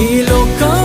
ఈ లోకం